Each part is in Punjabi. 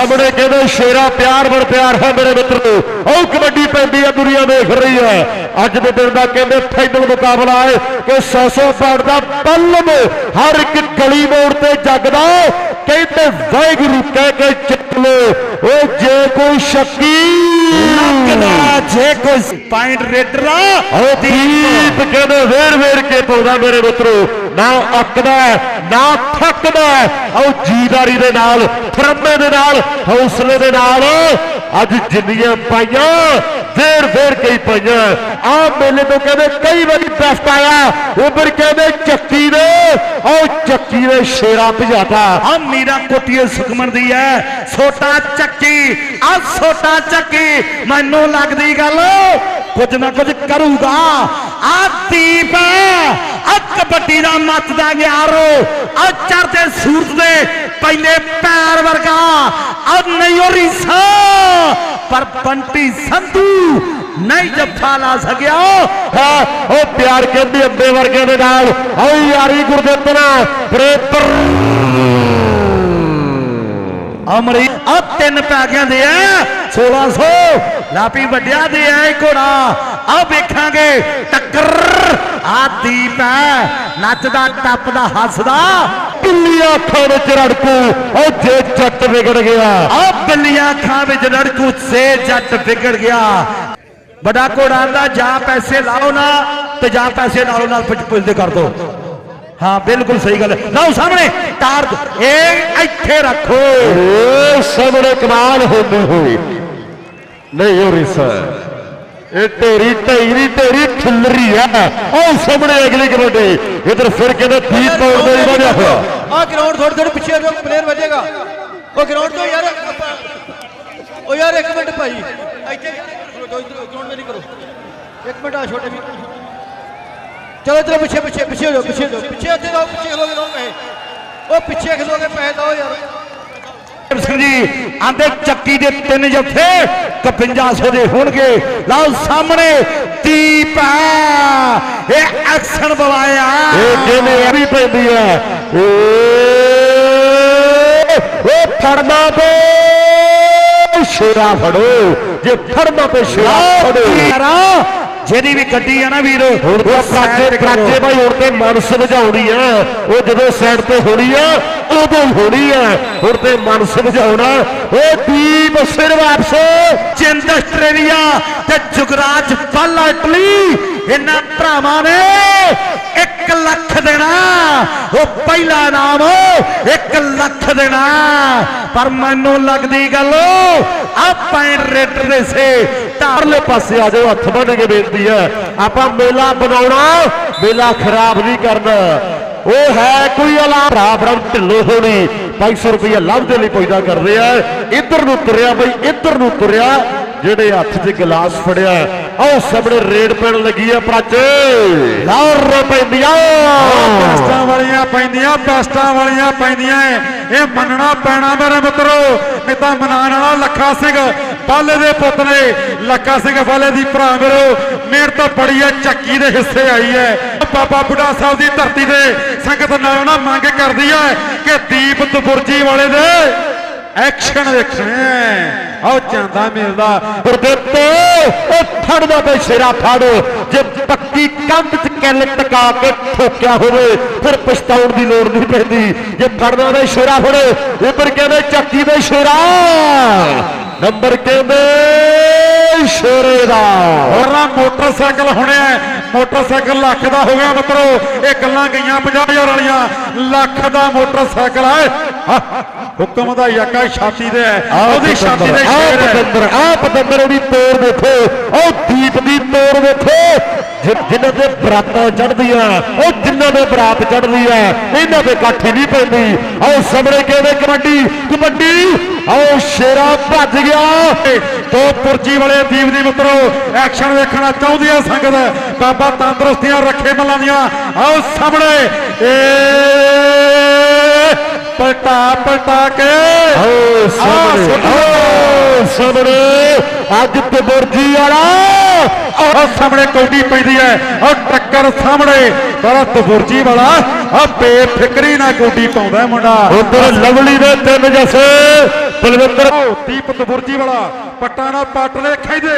ਸਾਹਮਣੇ ਕਹਿੰਦੇ ਸ਼ੇਰਾ ਪਿਆਰ ਬੜ ਪਿਆਰ ਹੈ ਮੇਰੇ ਮਿੱਤਰੋ ਉਹ ਕਬੱਡੀ ਪੈਂਦੀ ਹੈ ਦੁਨੀਆ ਦੇਖ ਰਹੀ ਹੈ। ਅੱਜ ਦੇ ਦਿਨ ਦਾ ਕਹਿੰਦੇ ਫਾਈਨਲ ਮੁਕਾਬਲਾ ਹੈ ਕਿ 100 ਪਾਉਂਡ ਦਾ ਬੱਲਮ ਹਰ ਇੱਕ ਗਲੀ ਮੋੜ ਤੇ ਜਗਦਾ ਕਹਿੰਦੇ ਵਾਹਿਗੁਰੂ ਕਹਿ ਕੇ ਚੱਕ ਲੋ ਉਹ ਜੇ ਕੋਈ ਸ਼ੱਕੀ। ਲੱਗਦਾ ਜੇ ਕੋਈ ਪੁਆਇੰਟ ਰੇਡਰ ਉਹ ਦੀਪ ਕਹਿੰਦੇ ਵੇਰ ਵੇਰ ਕੇ ਪਾਉਂਦਾ ਮੇਰੇ ਮਿੱਤਰੋ। ਨਾ ਅੱਕਦਾ ਨਾ ਥੱਕਦਾ ਉਹ ਜੀਦਾਰੀ ਦੇ ਨਾਲ ਫਰਮੇ ਦੇ ਨਾਲ, ਹੌਸਲੇ ਦੇ ਨਾਲ। ਅੱਜ ਜਿੰਨੀਆਂ ਪਾਈਆਂ, ਵੇਰ ਵੇਰ ਕੇ ਪਾਈਆਂ। ਆ ਮੇਲੇ ਤੋਂ ਕਹਿੰਦੇ ਕਈ ਵਾਰੀ ਬੈਸਟ ਆਇਆ। ਉਧਰ ਕਹਿੰਦੇ ਚੱਕੀ ਦੇ। ਉਹ ਚੱਕੀ ਦੇ ਸ਼ੇਰਾ ਭਜਾਤਾ। ਆ ਮੀਰਾ ਕੋਟੀਏ ਸੁਖਮਨ ਦੀ ਹੈ। ਛੋਟਾ ਚੱਕੀ ਆ ਛੋਟਾ ਚੱਕੀ। ਮੈਨੂੰ ਲੱਗਦੀ ਗੱਲ ਕੁਝ ਨਾ ਕੁਝ ਕਰੂਗਾ। ਆ ਕਬੱਡੀ ਦਾ ਗਿਆਰੋ ਆ ਚੜਦੇ ਸੂਰਜ ਦੇ ਪਹਿਲੇ ਪੈਰ ਵਰਗਾ। ਆ ਨਹੀਂ ਉਹ ਰੀਸਾ, ਪਰ ਬੰਟੀ ਸੰਧੂ ਨਹੀਂ ਜੱਫਾ ਲਾ ਸਕਿਆ। ਉਹ ਪਿਆਰ ਕਹਿੰਦੇ ਅੰਬੇ ਵਰਗੇ ਦੇ ਨਾਲ। ਓ ਯਾਰੀ ਗੁਰਦਿੱਤਨਾ ਬਰੇਬਰ ਅਮਰੀ ਆ ਤਿੰਨ ਪੈ ਗਿਆ ਦੇ ਆ 1600 ਲਾਪੀ ਵੱਡਿਆ ਦੇ ਆ ਘੋੜਾ। ਆ ਵੇਖਾਂਗੇ ਟੱਕਰ ਆ ਦੀਪ ਹੈ ਨੱਚਦਾ ਟੱਪਦਾ ਹੱਸਦਾ। ਪਿੱਲੀਆਂ ਅੱਖਾਂ ਵਿੱਚ ਰੜਕੂ ਉਹ ਜੇ ਜੱਟ ਵਿਗੜ ਗਿਆ। ਆ ਬੱਲੀਆਂ ਅੱਖਾਂ ਵਿੱਚ ਲੜਕੂ ਸੇ ਜੱਟ ਵਿਗੜ ਗਿਆ। ਵੱਡਾ ਘੋੜਾ ਦਾ ਜਾਂ ਪੈਸੇ ਲਾਓ ਨਾ ਤੇ ਜਾਂ ਪੈਸੇ ਨਾਲੋਂ ਨਾਲ ਪੁੱਛ ਪੁੱਛਦੇ ਕਰ ਦੋ। ਹਾਂ ਬਿਲਕੁਲ ਸਹੀ ਗੱਲ ਹੈ। ਲਾਓ ਸਾਹਮਣੇ ਤਾਰ। ਇਹ ਇੱਥੇ ਰੱਖੋ। ਸਾਹਮਣੇ ਕਮਾਲ ਹੁੰਦੀ ਹੋਈ। ਨਹੀਂ ਹੋ ਰਿਸਾ ਇਹ ਢੇਰੀ ਢੇਰੀ ਢੇਰੀ ਖਿਲਰੀ ਆ। ਉਹ ਸਾਹਮਣੇ ਅਗਲੀ ਕਬੱਡੀ ਇਧਰ ਫਿਰ ਕਹਿੰਦੇ ਦੀਪ ਪਾਉਣ ਦੇ ਵਧਿਆ ਹੋਇਆ। ਆ ਗਰਾਊਂਡ ਥੋੜੇ ਥੋੜੇ ਪਿੱਛੇ ਜੋ ਪਲੇਅਰ ਵੱਜੇਗਾ। ਉਹ ਗਰਾਊਂਡ ਤੋਂ ਯਾਰ ਉਹ ਯਾਰ ਇੱਕ ਮਿੰਟ ਭਾਈ। ਇੱਥੇ ਗਰਾਊਂਡ ਵਿੱਚ ਨਹੀਂ ਕਰੋ। ਇੱਕ ਮਿੰਟ ਆ ਛੋਟੇ ਵੀ ਚਲੋ ਇਧਰ ਪਿੱਛੇ ਪਿੱਛੇ ਪਿੱਛੇ ਹੋ ਜਾਓ ਪਿੱਛੇ ਹੋ ਜਾਓ। ਪਿੱਛੇ ਉੱਥੇ ਰਹੋ ਪਿੱਛੇ ਖਲੋਗੇ ਰਹੋ ਪੈਸੇ। ਉਹ ਪਿੱਛੇ ਖਲੋਗੇ ਪੈਸੇ ਦਿਓ ਯਾਰ। ਸਿੰਘ ਜੀ ਆਂਦੇ ਚੱਕੀ ਦੇ ਤਿੰਨ ਜੱਫੇ 5500 ਦੇ ਹੋਣਗੇ। ਲਓ ਸਾਹਮਣੇ ਦੀਪ ਇਹ ਐਕਸ਼ਨ ਬਵਾਇਆ ਇਹ ਇਹ ਵੀ ਪੈਂਦੀ ਹੈ ਉਹ ਫੜਨਾ ਤੇ ਸ਼ੇਰਾ ਫੜੋ। ਜੇ ਫੜਨਾ ਤੇ ਸ਼ੇਰਾ ਫੜੋ। ਜਿਹਦੀ ਵੀ ਗੱਡੀ ਆ ਨਾ ਵੀਰ ਹੁਣ ਤਾਂ ਪ੍ਰਾਜੇ ਪ੍ਰਾਜੇ ਭਾਈ ਹੁਣ ਤੇ ਮਨ ਸਮਝਾਉਣੀ ਆ। ਉਹ ਜਦੋਂ ਸਾਈਡ ਤੇ ਹੋਣੀ ਆ ਉਦੋਂ ਹੋਣੀ ਆ। ਹੁਣ ਤੇ ਮਨ ਸਮਝਾਉਣਾ ਓ ਦੀਪ ਸਿਰ ਵਾਪਸ। ਚਿੰਦ ਆਸਟ੍ਰੇਲੀਆ ਤੇ ਜੁਗਰਾਜ ਬੱਲਾ ਇਟਲੀ ਇਹਨਾਂ ਭਰਾਵਾਂ ਨੇ 1 ਲੱਖ ਦੇਣਾ। ਉਹ ਪਹਿਲਾ ਨਾਮ 1 ਲੱਖ ਦੇਣਾ। ਪਰ ਮੈਨੂੰ ਲੱਗਦੀ ਗੱਲ ਆ ਪੈਂਟ ਦੇ ਸੇ ਪਰਲੇ ਪਾਸੇ ਆ ਜਾਓ, ਹੱਥ ਬੰਨ ਕੇ ਬੇਨਤੀ ਹੈ। ਆਪਾਂ ਮੇਲਾ ਬਣਾਉਣਾ ਮੇਲਾ ਖਰਾਬ ਨਹੀਂ ਕਰਨਾ। ਉਹ ਹੈ ਕੋਈ ਅਲਾਮ ਭਰਾ ਢਿੱਲੋ ਹੋਣੀ 500 ਰੁਪਏ ਲੱਭ ਦੇ ਲਈ ਪੈਦਾ ਕਰ ਰਿਹਾ ਇੱਧਰ ਨੂੰ ਤੁਰਿਆ ਬਈ, ਇੱਧਰ ਨੂੰ ਤੁਰਿਆ। ਜਿਹੜੇ ਹੱਥ 'ਚ ਗਲਾਸ ਫੜਿਆ, ਆਹ ਸਾਹਮਣੇ ਰੇਡ ਪੈਣ ਲੱਗੀ ਆ ਪ੍ਰਾਚੇ। ਲਾਹੌਰ ਪੈਂਦੀਆਂ। ਪੈਸਟਾਂ ਵਾਲੀਆਂ ਪੈਂਦੀਆਂ, ਪੈਸਟਾਂ ਵਾਲੀਆਂ ਪੈਂਦੀਆਂ ਏ। ਇਹ ਮੰਨਣਾ ਪੈਣਾ ਮੇਰੇ ਮਿੱਤਰੋ, ਨਹੀਂ ਤਾਂ ਮਨਾਉਣ ਵਾਲਾ ਲੱਖਾ ਸਿੰਘ, ਬਾਲੇ ਦੇ ਪੁੱਤ ਨੇ। ਲੱਖਾ ਸਿੰਘ ਬਾਲੇ ਦੀ ਭਰਾ ਮੇਰੋ ਮਿਹਨਤ ਬੜੀ ਹੈ ਚੱਕੀ ਦੇ ਹਿੱਸੇ ਆਈ ਹੈ ਬਾਬਾ ਬੁੱਢਾ ਸਾਹਿਬ ਦੀ ਧਰਤੀ ਤੇ ਸੰਗਤ ਨਾਲੋਂ ਨਾ ਮੰਗ ਕਰਦੀ ਹੈ ਕਿ ਦੀਪ ਤਬੁਰਜੀ ਵਾਲੇ ਦੇ ਐਕਸ਼ਨ ਵੇਖਣੇ ਆਓ ਜਾਂਦਾ ਮਿਲਦਾ। ਗੁਰਦਿੱਤ ਉਹ ਫੜਦਾ ਤੇ ਸ਼ੇਰਾ ਫੜ। ਜੇ ਪੱਕੀ ਕੰਧ 'ਚ ਕਿੱਲ ਟਕਾ ਕੇ ਠੋਕਿਆ ਹੋਵੇ, ਫਿਰ ਪਛਤਾਉਣ ਦੀ ਲੋੜ ਨਹੀਂ ਪੈਂਦੀ। ਜੇ ਫੜਦਾ ਤੇ ਸ਼ੇਰਾ ਫੜੇ ਉੱਪਰ ਕਹਿੰਦੇ ਚੱਕੀ ਦੇ ਸ਼ੇਰਾ। ਨੰਬਰ ਕਹਿੰਦੇ ਸ਼ੇਰੇ ਦਾ। ਹੋਰ ਮੋਟਰਸਾਈਕਲ ਹੁਣਿਆ ਮੋਟਰਸਾਈਕਲ ਲੱਖ ਦਾ ਹੋ ਗਿਆ ਮਿੱਤਰੋ। ਇਹ ਗੱਲਾਂ ਗਈਆਂ 50000 ਵਾਲੀਆਂ। ਲੱਖ ਦਾ ਮੋਟਰਸਾਈਕਲ ਹੈ ਹੁਕਮ ਦਾ ਯੱਕਾ ਛਾਤੀ ਦੇ। ਉਹਦੀ ਛਾਤੀ ਦੇ ਆ ਸ਼ੇਰ ਹੈ। ਪਤੰਦਰ ਆ ਪਤੰਦਰ ਦੀ ਤੋਰ ਦੇਖੋ ਉਹ ਦੀਪ ਦੀ ਤੋਰ ਦੇਖੋ ਜਿਨ੍ਹਾਂ ਦੇ ਬਰਾਤਾਂ ਚੜ੍ਹਦੀਆਂ, ਉਹ ਜਿਨ੍ਹਾਂ ਦੇ ਬਰਾਤ ਚੜ੍ਹਦੀ ਆ, ਇਹਨਾਂ ਦੇ ਕਾਠੀ ਨਹੀਂ ਪੈਂਦੀ। ਆਓ ਸਾਹਮਣੇ ਕਹਿੰਦੇ ਕਬੱਡੀ ਕਬੱਡੀ। ਆਓ, ਸ਼ੇਰਾ ਭੱਜ ਗਿਆ। ਦੋ ਪੁਰਜੀ ਵਾਲੇ ਦੀਪ ਦੀ ਮਿੱਤਰੋ ਐਕਸ਼ਨ ਵੇਖਣਾ ਚਾਹੁੰਦੀ ਹੈ ਸੰਗਤ। ਬਾਬਾ ਤੰਦਰੁਸਤੀਆਂ, ਰੱਖੇ ਮੱਲਾਂ ਦੀਆਂ। ਆਓ ਸਾਹਮਣੇ ਏ ਪਲਟਾ ਪਲਟਾ ਕੇ। ਆਹ ਸਾਹਮਣੇ ਓ ਸਾਹਮਣੇ। ਅੱਜ ਤਬਰਜੀ ਵਾਲਾ ਉਹ ਸਾਹਮਣੇ ਕੌਡੀ ਪੈਂਦੀ ਹੈ। ਉਹ ਟੱਕਰ ਸਾਹਮਣੇ। ਪਰ ਤਬੁਰਜੀ ਵਾਲਾ ਆ ਬੇਫਿਕਰੀ ਨਾਲ ਕੌਡੀ ਪਾਉਂਦਾ ਮੁੰਡਾ। ਉਧਰ ਲਵਲੀ ਦੇ ਤਿੰਨ ਜਸੇ। ਬਲਵਿੰਦਰ ਦੀਪ ਤਬੁਰਜੀ ਵਾਲਾ ਪੱਟਾਂ ਨਾਲ ਪੱਟ ਲੈ ਖੈਦੇ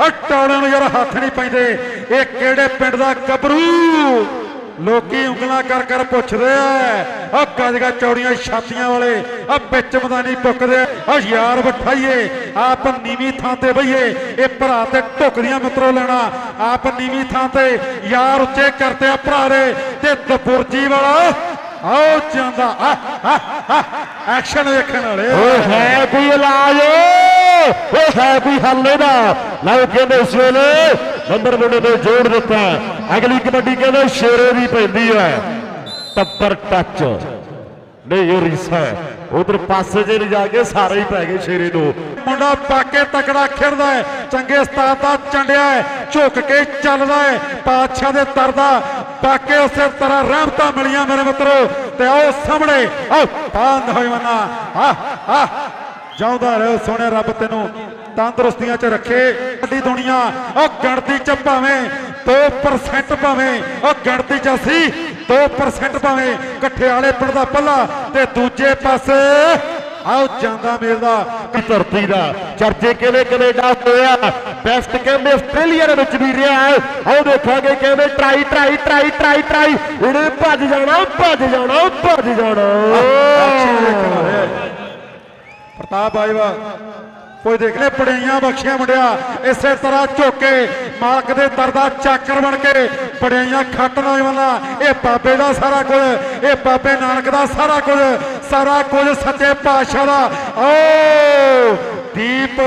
ਆ ਟੌਲਿਆਂ ਨੂੰ ਯਾਰ ਹੱਥ ਨਹੀਂ ਪੈਂਦੇ। ਇਹ ਕਿਹੜੇ ਪਿੰਡ ਦਾ ਗੱਭਰੂ? ਲੋਕੀ ਉਂਗਲਾਂ ਕਰ ਕਰ ਪੁੱਛਦੇ ਆ। ਆ ਗੱਜਗਾ ਚੌੜੀਆਂ ਛਾਤੀਆਂ ਵਾਲੇ ਆ ਵਿੱਚ ਮਦਾਨੀ ਪੁੱਕਦੇ ਆ। ਯਾਰ ਬਿਠਾਈਏ ਆਪ ਨੀਵੀਂ ਥਾਂ ਤੇ ਬਈਏ, ਇਹ ਭਰਾ ਤੇ ਢੁਕਦੀਆਂ ਮਿੱਤਰੋ ਲੈਣਾ। ਆਪ ਨੀਵੀਂ ਥਾਂ ਤੇ ਯਾਰ ਉੱਚੇ ਕਰਦੇ ਆ ਭਰਾ ਦੇ, ਤੇ ਤਬੁਰਜੀ ਵਾਲਾ ਆਓ ਜਾਂਦਾ ਐਕਸ਼ਨ ਵੇਖਣ ਵਾਲੇ ਓਏ ਹੈ ਕੋਈ ਇਲਾਜ? ਓਏ ਹੈ ਕੋਈ ਹੱਲ ਇਹਦਾ? ਲਓ ਕਹਿੰਦੇ ਇਸ ਵੇਲੇ ਨੰਬਰ ਮੁੰਡੇ ਨੇ ਜੋੜ ਦਿੱਤਾ। ਅਗਲੀ ਕਬੱਡੀ ਕਹਿੰਦੇ ਸ਼ੇਰੇ ਦੀ ਪੈਂਦੀ ਹੈ। ਟੱਪਰ ਟੱਚ। ਨਹੀਂ ਇਹ ਰੀਸਾ ਉਧਰ ਪਾਸੇ ਜੇ ਜਾ ਕੇ ਸਾਰੇ ਹੀ ਪੈ ਗਏ ਸ਼ੇਰੇ ਨੂੰ ਮੁੰਡਾ ਪਾਕੇ ਤਕੜਾ ਖੇਡਦਾ ਹੈ। ਚੰਗੇ ਉਸਤਾਦ ਦਾ ਚੰਡਿਆ ਹੈ। ਝੁਕ ਕੇ ਚੱਲਦਾ ਹੈ। ਪਾਤਸ਼ਾਹ ਦੇ ਤਰਦਾ ਪਾਕੇ ਉਸੇ ਤਰ੍ਹਾਂ ਰਹਿਮਤਾਂ ਮਿਲੀਆਂ ਮੇਰੇ ਮਿੱਤਰੋ। ਤੇ ਉਹ ਸਾਹਮਣੇ ਆ ਪਾਂਦ ਹੋਈ ਮਨਾ। ਆ ਆ ਜਾਉਂਦਾ ਰਹੋ ਸੋਹਣੇ ਰੱਬ ਤੈਨੂੰ। ਤੰਦਰੁਸਤੀਆਂ 'ਚ ਰੱਖੇ। ਵੱਡੀ ਦੁਨੀਆ ਉਹ ਗਿਣਤੀ 'ਚ ਭਾਵੇਂ 2% ਭਾਵੇਂ ਉਹ ਗਿਣਤੀ 'ਚ ਅਸੀਂ 2% ਭਾਵੇਂ ਇਕੱਠੇ ਵਾਲੇ ਪਿੰਡ ਦਾ ਪੱਲਾ ਤੇ ਦੂਜੇ ਪਾਸੇ ਆਓ ਜਾਂਦਾ ਮਿਲਦਾ ਧਰਤੀ ਦਾ ਚਰਚੇ ਕਿਵੇਂ ਕੈਨੇਡਾ ਹੋਇਆ? ਬੈਸਟ ਕਹਿੰਦੇ ਆਸਟ੍ਰੇਲੀਆ ਦੇ ਵਿੱਚ ਵੀ ਰਿਹਾ ਹੈ। ਆਓ ਦੇਖਾਂਗੇ ਕਹਿੰਦੇ try try try try try ਇਹਨੇ ਭੱਜ ਜਾਣਾ ਭੱਜ ਜਾਣਾ ਭੱਜ ਜਾਣਾ। ਪ੍ਰਤਾਪ ਬਾਜਵਾ ਕੋਈ ਦੇਖ ਲੈ ਪੜੀਆਂ ਬਖਸ਼ਿਆ ਮੁੰਡਿਆ, ਇਸੇ ਤਰ੍ਹਾਂ ਝੋਕੇ, ਮਾਲਕ ਦੇ ਦਰ ਦਾ ਚਾਕਰ ਬਣ ਕੇ ਪੜੀਆਂ ਖੱਟ ਨੌਜਵਾਨਾ, ਇਹ ਬਾਬੇ ਦਾ ਸਾਰਾ ਕੁਝ, ਇਹ ਬਾਬੇ ਨਾਨਕ ਦਾ ਸਾਰਾ ਕੁਝ ਸਾਰਾ ਕੁਝ ਸੱਚੇ ਪਾਤਸ਼ਾਹ ਦਾ। ਓ ਦੀਪ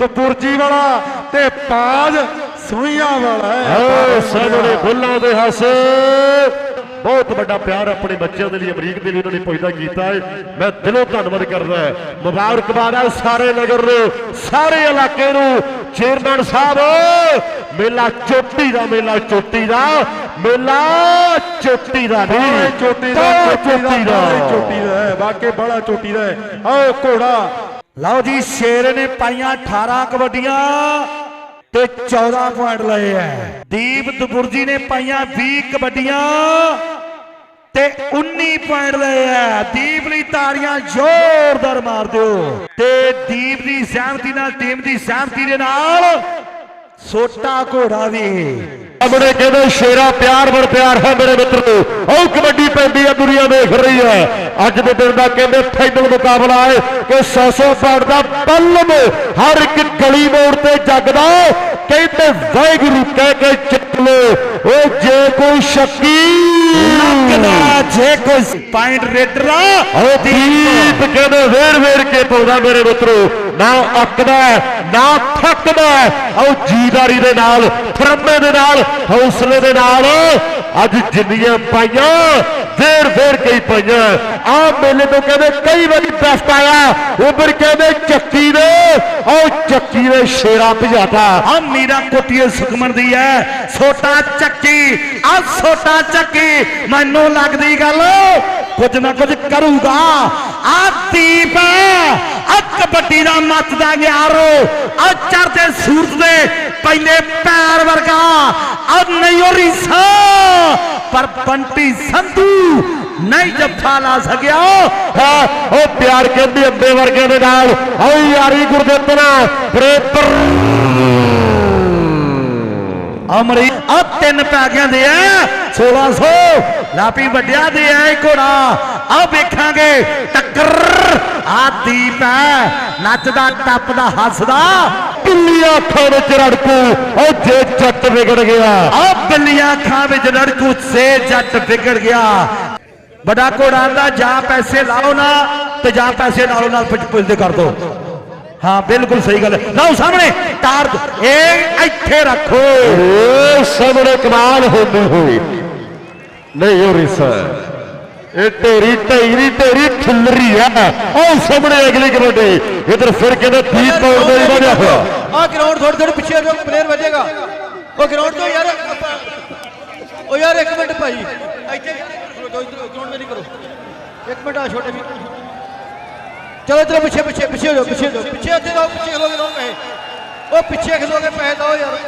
ਤਪੁਰਜੀ ਵਾਲਾ ਤੇ ਪਾਜ ਸੋਈਆਂ ਵਾਲਾ ਹੈ। ਆਓ ਬੁੱਲਾਂ ਦੇ ਹਾਸੇ। ਬਹੁਤ ਵੱਡਾ ਪਿਆਰ ਆਪਣੇ ਬੱਚਿਆਂ ਦੇ ਲਈ ਅਮਰੀਕ ਦੇ ਲਈ ਉਹਨਾਂ ਨੇ ਪੈਦਾ ਕੀਤਾ ਹੈ। ਮੈਂ ਦਿਲੋਂ ਧੰਨਵਾਦ ਕਰਦਾ ਹਾਂ। ਮੁਬਾਰਕਬਾਦ ਹੈ ਸਾਰੇ ਨਗਰ ਨੂੰ ਸਾਰੇ ਇਲਾਕੇ ਨੂੰ। ਚੇਅਰਮੈਨ ਸਾਹਿਬ ਮੇਲਾ ਚੋਟੀ ਦਾ ਮੇਲਾ ਚੋਟੀ ਦਾ ਮੇਲਾ ਚੋਟੀ ਦਾ ਨਹੀਂ। ਚੋਟੀ ਦਾ ਚੋਟੀ ਦਾ ਚੋਟੀ ਦਾ। ਹੈ। ਵਾਕੇ ਬੜਾ ਚੋਟੀ ਦਾ ਹੈ। ਆਓ ਘੋੜਾ। ਲਓ ਜੀ ਸ਼ੇਰ ਨੇ ਪਾਈਆਂ 18 ਕਬੱਡੀਆਂ। ਤੇ 14 ਪੁਆਇੰਟ ਲਏ ਐ। ਦੀਪ ਦਬੁਰਜੀ ਨੇ ਪਾਈਆਂ 20 ਕਬੱਡੀਆਂ ਤੇ 19 ਪੁਆਇੰਟ ਲਏ ਐ। ਦੀਪ ਲਈ ਤਾੜੀਆਂ ਜ਼ੋਰਦਾਰ ਮਾਰ ਦਿਓ। ਤੇ ਦੀਪ ਦੀ ਸਹਿਮਤੀ ਨਾਲ, ਟੀਮ ਦੀ ਸਹਿਮਤੀ ਦੇ ਨਾਲ ਸੋਟਾ ਘੋੜਾ ਵੀ। ਸਾਹਮਣੇ ਕਹਿੰਦੇ ਸ਼ੇਰਾ ਪਿਆਰ ਬਰ ਪਿਆਰ ਹੈ ਮੇਰੇ ਮਿੱਤਰੋ ਉਹ ਕਬੱਡੀ ਪੈਂਦੀ ਹੈ ਦੁਨੀਆ ਦੇਖ ਰਹੀ ਹੈ ਅੱਜ ਦੇ ਦਿਨ ਦਾ ਕਹਿੰਦੇ ਫਾਈਨਲ ਮੁਕਾਬਲਾ ਹੈ ਕਿ 100 ਪਾਉਂਡ ਦਾ ਬੱਲਮ ਹਰ ਇੱਕ ਗਲੀ ਮੋੜ ਤੇ ਜਗਦਾ ਕਹਿੰਦੇ ਵਾਹਿਗੁਰੂ ਕਹਿ ਕੇ ਚੱਕ ਲੋ ਉਹ ਜੇ ਕੋਈ ਸ਼ੱਕੀ। ਲੱਗਦਾ ਜੇ ਕੋਈ ਪੁਆਇੰਟ ਰੇਡਰ ਉਹ ਦੀਪ। ਕਹਿੰਦੇ ਵੇਰ ਵੇਰ ਕੇ ਪਾਉਂਦਾ ਮੇਰੇ ਮਿੱਤਰੋ ਨਾ ਅੱਕਦਾ। ਨਾ ਥੱਕਦਾ ਉਹ ਜੀਦਾਰੀ ਦੇ ਨਾਲ ਫਰਮੇ ਦੇ ਨਾਲ, ਹੌਸਲੇ ਦੇ ਨਾਲ। ਅੱਜ ਜਿੰਨੀਆਂ ਪਾਈਆਂ, ਵੇਰ ਵੇਰ ਕੇ ਪਾਈਆਂ। ਆ ਮੇਲੇ ਤੋਂ ਕਹਿੰਦੇ ਕਈ ਵਾਰੀ ਬੈਸਟ ਆਇਆ ਉਧਰ ਕਹਿੰਦੇ ਚੱਕੀ ਦੇ। ਉਹ ਚੱਕੀ ਦੇ ਸ਼ੇਰਾ ਭਜਾਤਾ। ਆ ਮੀਰਾ ਕੋਟੀਏ ਸੁਖਮਨ ਦੀ ਹੈ। ਛੋਟਾ ਚੱਕੀ, ਆ ਛੋਟਾ ਚੱਕੀ। ਮੈਨੂੰ ਲੱਗਦੀ ਗੱਲ ਕੁਝ ਨਾ ਕੁਝ ਕਰੂਗਾ। ਆ ਦੀਪ ਆ ਦਾ ਮੱਚਦਾ ਯਾਰੋ ਆ ਚੜਦੇ ਸੂਰਜ ਦੇ ਪਹਿਲੇ ਪੈਰ ਵਰਗਾ। ਆ ਨਹੀਂ ਉਹ ਰੀਸਾ, ਪਰ ਬੰਟੀ ਸੰਧੂ ਨਹੀਂ ਜੱਫਾ ਲਾ ਸਕਿਆ। ਉਹ ਪਿਆਰ ਕਹਿੰਦੇ ਅੰਬੇ ਵਰਗੇ ਦੇ ਨਾਲ ਓ ਯਾਰੀ ਗੁਰਦਿੱਤਨਾ ਬਰੇਤਰ ਅਮਰੀ ਆ ਤਿੰਨ ਪੈ ਗਿਆ ਦੇ ਆ 1600 ਲਾਪੀ ਵੱਡਿਆ ਦੇ ਆ ਘੋੜਾ। ਆ ਵੇਖਾਂਗੇ ਟੱਕਰ ਆ ਦੀਪ ਹੈ ਨੱਚਦਾ ਟੱਪਦਾ ਹੱਸਦਾ। ਬਿੱਲੀਆਂ ਅੱਖਾਂ ਵਿੱਚ ਰੜਕੂ ਉਹ ਜੇ ਜੱਟ ਵਿਗੜ ਗਿਆ। ਆ ਬਿੱਲੀਆਂ ਅੱਖਾਂ ਵਿੱਚ ਲੜਕੂ ਸੇ ਜੱਟ ਵਿਗੜ ਗਿਆ। ਬੜਾ ਘੋੜਾ ਦਾ ਜਾਂ ਪੈਸੇ ਲਾਓ ਨਾ ਤੇ ਜਾਂ ਪੈਸੇ ਨਾਲੋਂ ਨਾਲ ਪੁੱਲਦੇ ਕਰ ਦੋ। ਹਾਂ ਬਿਲਕੁਲ ਸਹੀ ਗੱਲ ਹੈ। ਲਾਓ ਸਾਹਮਣੇ ਤਾਰ। ਇਹ ਇੱਥੇ ਰੱਖੋ। ਸਾਹਮਣੇ ਕਮਾਲ ਹੁੰਦੀ ਹੋਈ। ਨਹੀਂ ਉਹ ਰਿਸਾ ਇਹ ਢੇਰੀ ਢੇਰੀ ਢੇਰੀ ਖਿਲਰੀ ਆ। ਉਹ ਸਾਹਮਣੇ ਅਗਲੀ ਕਬੱਡੀ ਇਧਰ ਫਿਰ ਕਹਿੰਦੇ ਦੀਪ ਪੌੜ ਦੇ ਵਧਿਆ ਹੋਇਆ ਆ। ਗਰਾਊਂਡ ਥੋੜੀ ਥੋੜੀ ਪਿੱਛੇ ਜੋ ਪਲੇਅਰ ਵਜੇਗਾ। ਉਹ ਗਰਾਊਂਡ ਤੋਂ ਯਾਰ ਉਹ ਯਾਰ ਇੱਕ ਮਿੰਟ ਭਾਈ। ਇੱਥੇ ਗਰਾਊਂਡ ਮੇਰੀ ਕਰੋ। ਇੱਕ ਮਿੰਟ ਆ ਛੋਟੇ ਵੀ ਚਲੋ ਇਧਰ ਪਿੱਛੇ ਪਿੱਛੇ ਪਿੱਛੇ ਹੋ ਜਾਓ ਪਿੱਛੇ ਹੋ ਜਾਓ। ਪਿੱਛੇ ਉੱਥੇ ਰਹੋ ਪਿੱਛੇ ਖਲੋਗੇ ਰਹੋ ਪੈਸੇ। ਉਹ ਪਿੱਛੇ ਖਲੋਗੇ ਪੈਸੇ ਦਿਓ ਯਾਰ।